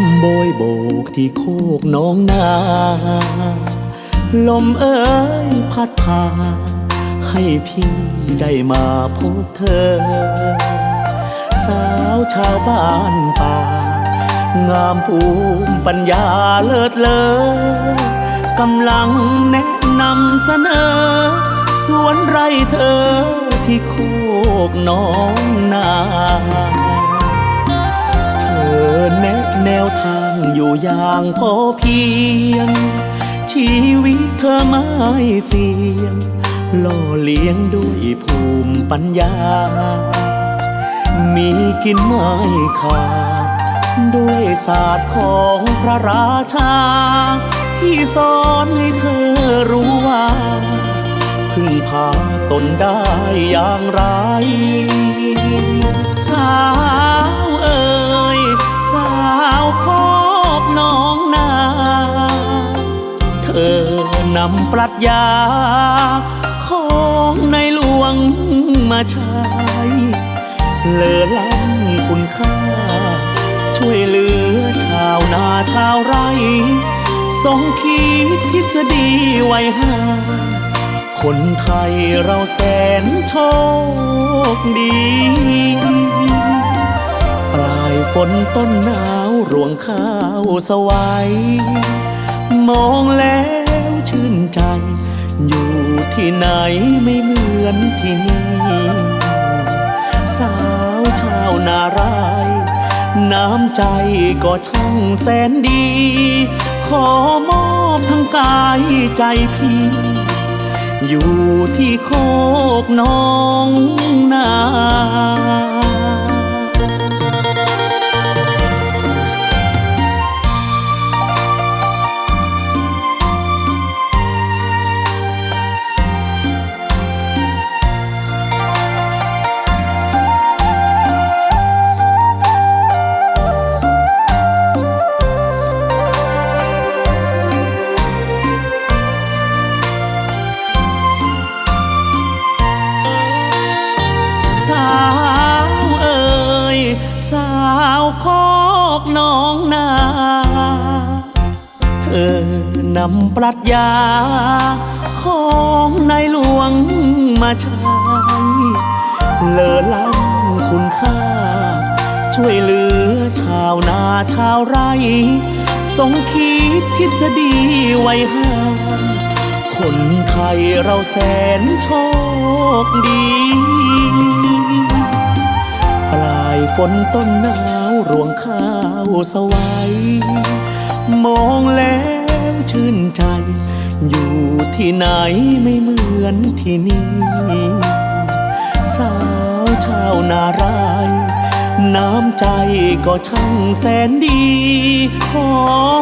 มโบยโบกที่โคกน้องนา ลมเอ้ยพัดพา ให้พี่ได้มาพบเธอ สาวชาวบ้านป่า งามภูมิปัญญาเลิศเลอกำลังแนะนำเสนอ สวนไรเธอที่โคกน้องนา อยู่อย่างพอเพียง ชีวิตเธอไม่เสี่ยงล่อเลี้ยงด้วยภูมิปัญญา มีกินไม่ขาดด้วยศาสตร์ของพระราชา ที่สอนให้เธอรู้ว่า พึ่งพาตนได้อย่างไร อนำปรัชญาของในหลวงมาใช้เลอล้ำคุณค่า ช่วยเหลือชาวนาชาวไร่ทรงคิดทฤษฎีไว้ห้คนไทยเราแสนโชคดี ปลายฝนต้นหนาวรวงข้าวสวัยมองแล้ว ชื่นใจ อยู่ที่ไหนไม่เหมือนที่นี่ สาวชาวนาราย น้ำใจก็ช่างแสนดี ขอมอบทั้งกายใจพี่อยู่ที่โคกน้องนา สาวเอ่ยสาวโคกน้องนา เธอนำปรัชญา ของในหลวงมาใช้เลอล้ำคุณค่า ช่วยเหลือชาวนาชาวไร่ทรงคิดทฤษฎีไว้ให้ คนไทยเราแสนโชคดี ปลายฝนต้นหนาวรวงข้าวสวัยมองแล้วชื่นใจ อยู่ที่ไหนไม่เหมือนที่นี่ สาวชาวนารายน้ำใจก็ช่างแสนดี ขอ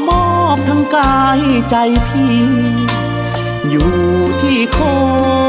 มอบทั้งกายใจพี่ อยู่ที่โคกน้อง